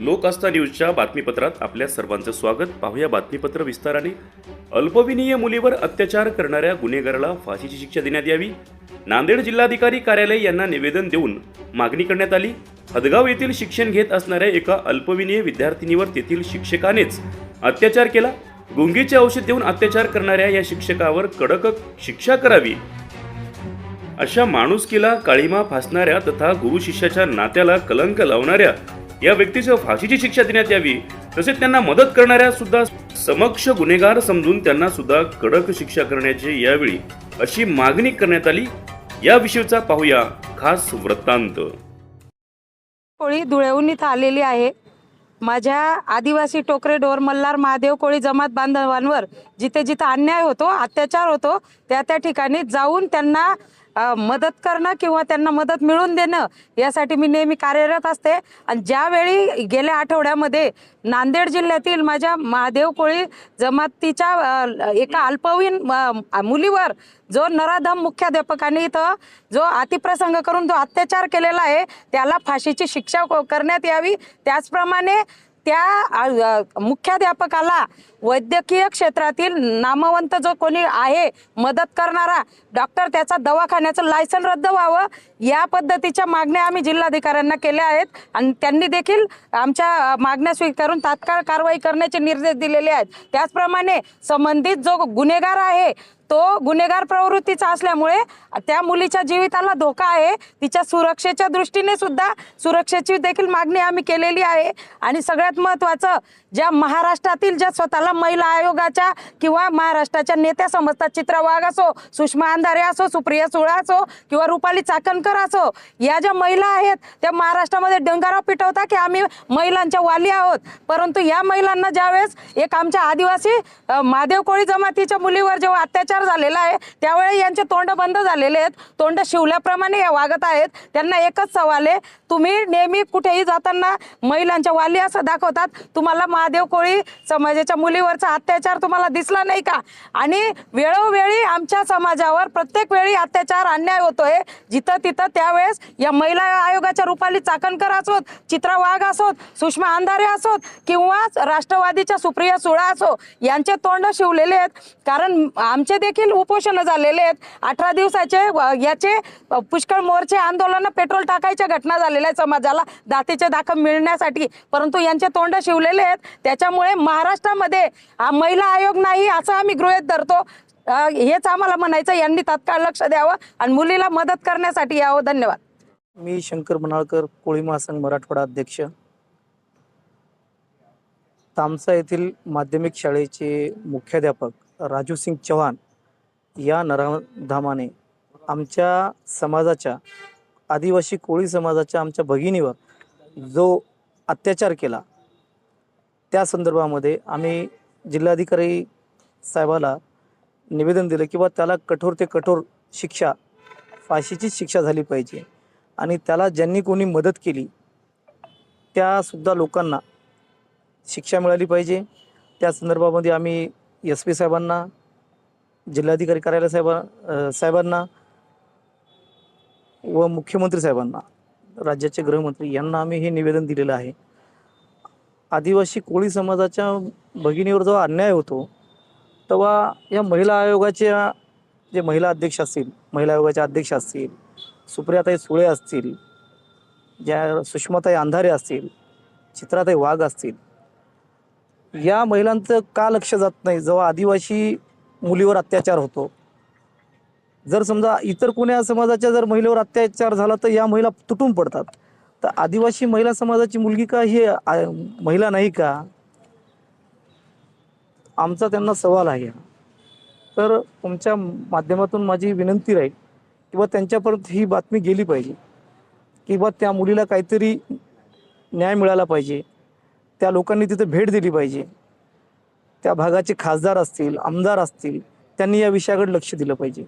लोक आस्था न्यूजच्या बातमीपत्रात आपल्या सर्वांचं स्वागत. पाहूया बातमीपत्र विस्ताराने. अल्पविनीय मुलीवर अत्याचार करणाऱ्या गुन्हेगाराला फाशीची शिक्षा देण्यात यावी. नांदेड जिल्हाधिकारी कार्यालय यांना निवेदन देऊन मागणी करण्यात आली. हदगाव येथील शिक्षण घेत असणाऱ्या एका अल्पविनीय विद्यार्थिनीवर तेथील शिक्षकानेच अत्याचार केला. गुंगीचे औषध देऊन अत्याचार करणाऱ्या या शिक्षकावर कडक शिक्षा करावी. अशा माणुसकीला काळीमा फासणाऱ्या तथा गुरु शिष्याच्या नात्याला कलंक लावणाऱ्या या व्यक्तीचं फाशीची शिक्षा देण्यात यावी तसेच त्यांना मदत करणाऱ्या सुद्धा समक्ष गुन्हेगार समजून त्यांना सुद्धा कडक शिक्षा करण्याची यावेळी अशी मागणी करण्यात आली. याविषयीचा पाहूया खास वृत्तांत. कोळी धुळेहून इथं आलेली आहे. माझ्या आदिवासी टोकरे डोर मल्हार महादेव कोळी जमात बांधवांवर जिथे जिथे अन्याय होतो अत्याचार होतो त्या त्या ठिकाणी जाऊन त्यांना मदत करणं किंवा त्यांना मदत मिळवून देणं यासाठी मी नेहमी कार्यरत असते. आणि ज्यावेळी गेल्या आठवड्यामध्ये नांदेड जिल्ह्यातील माझ्या महादेव कोळी जमातीच्या एका अल्पवयीन मुलीवर जो नराधम मुख्याध्यापकाने इथं जो अतिप्रसंग करून जो अत्याचार केलेला आहे त्याला फाशीची शिक्षा क- करण्यात यावी. त्याचप्रमाणे त्या मुख्याध्यापकाला वैद्यकीय क्षेत्रातील नामवंत जो कोणी आहे मदत करणारा डॉक्टर त्याचा दवाखान्याचं लायसन रद्द व्हावं या पद्धतीच्या मागण्या आम्ही जिल्हाधिकाऱ्यांना केल्या आहेत. आणि त्यांनी देखील आमच्या मागण्या स्वीकारून तात्काळ कारवाई करण्याचे निर्देश दिलेले आहेत. त्याचप्रमाणे संबंधित जो गुन्हेगार आहे तो गुन्हेगार प्रवृत्तीचा असल्यामुळे त्या मुलीच्या जीविताला धोका आहे. तिच्या सुरक्षेच्या दृष्टीने सुद्धा सुरक्षेची देखील मागणी आम्ही केलेली आहे. आणि सगळ्यात महत्त्वाचं ज्या महाराष्ट्रातील ज्या स्वतःला महिला आयोगाच्या किंवा महाराष्ट्राच्या नेत्या समजतात चित्रा वाघ असो सुषमा अंधारे असो सुप्रिया सुळा असो किंवा रुपाली चाकणकर असो या ज्या महिला आहेत त्या महाराष्ट्रामध्ये डंगारा पिटवता की आम्ही महिलांच्या वाली आहोत. परंतु या महिलांना ज्यावेळेस एक आमच्या आदिवासी मादेव महादेव कोळी जमातीच्या मुलीवर जेव्हा अत्याचार झालेला आहे. त्यावेळी यांचे तोंड बंद झालेले आहेत. तोंड शिवल्याप्रमाणे या वागत आहेत. त्यांना एकच सवाल आहे. तुम्ही नेहमी कुठेही जाताना महिलांच्या वाली असं दाखवतात. तुम्हाला महादेव कोळी समाजाच्या मुलीवरचा अत्याचार तुम्हाला दिसला नाही का? आणि वेळोवेळी आमच्या समाजावर प्रत्येक वेळी अत्याचार अन्याय होतोय. जिथं तिथं त्यावेळेस या महिला आयोगाच्या रूपाली चाकणकर असोत चित्रा वाघ असोत सुषमा अंधारे असोत किंवा राष्ट्रवादीच्या सुप्रिया सुळा असो यांचे तोंड शिवलेले आहेत. कारण आमचे देखील उपोषण झालेले आहेत. अठरा दिवसाचे याचे पुष्कळ मोर्चे आंदोलन पेट्रोल टाकायच्या घटना झालेल्या आहेत समाजाला. दातीचे दाखल मिळण्यासाठी. परंतु यांचे तोंड शिवलेले आहेत. त्याच्यामुळे महाराष्ट्रामध्ये महिला आयोग नाही असं आम्ही गृहित धरतो. हेच आम्हाला म्हणायचं यांनी तात्काळ लक्ष द्यावं आणि मुलीला मदत करण्यासाठी यावं. धन्यवाद. मी शंकर मनाळकर कोळी महासंघ मराठवाडा अध्यक्ष. तामसा येथील माध्यमिक शाळेचे मुख्याध्यापक राजू सिंग चव्हाण या नराधामाने आमच्या समाजाच्या आदिवासी कोळी समाजाच्या आमच्या भगिनीवर जो अत्याचार केला त्या संदर्भामध्ये आम्ही जिल्हाधिकारी साहेबाला निवेदन दिलं किंवा त्याला कठोर ते कठोर शिक्षा फाशीचीच शिक्षा झाली पाहिजे. आणि त्याला ज्यांनी कोणी मदत केली त्यासुद्धा लोकांना शिक्षा मिळाली पाहिजे. त्या संदर्भामध्ये आम्ही एस पी साहेबांना जिल्हाधिकारी कार्यालय साहेबा साहेबांना व मुख्यमंत्री साहेबांना राज्याचे गृहमंत्री यांना आम्ही हे निवेदन दिलेलं आहे. आदिवासी कोळी समाजाच्या भगिनीवर जेव्हा अन्याय होतो तेव्हा या महिला आयोगाच्या जे महिला अध्यक्ष असतील महिला आयोगाच्या अध्यक्ष असतील सुप्रियाताई सुळे असतील ज्या सुषमाताई अंधारे असतील चित्राताई वाघ असतील या महिलांचं का लक्ष जात नाही? जेव्हा आदिवासी मुलीवर अत्याचार होतो. जर समजा इतर कोण्या समाजाच्या जर महिलेवर अत्याचार झाला तर या महिला तुटून पडतात. तर आदिवासी महिला समाजाची मुलगी का ही महिला नाही का? आमचा त्यांना सवाल आहे. तर तुमच्या माध्यमातून माझी विनंती राहील किंवा त्यांच्यापर्यंत ही बातमी गेली पाहिजे किंवा त्या मुलीला काहीतरी न्याय मिळाला पाहिजे. त्या लोकांनी तिथे भेट दिली पाहिजे. त्या भागाचे खासदार असतील आमदार असतील त्यांनी या विषयाकडे लक्ष दिलं पाहिजे.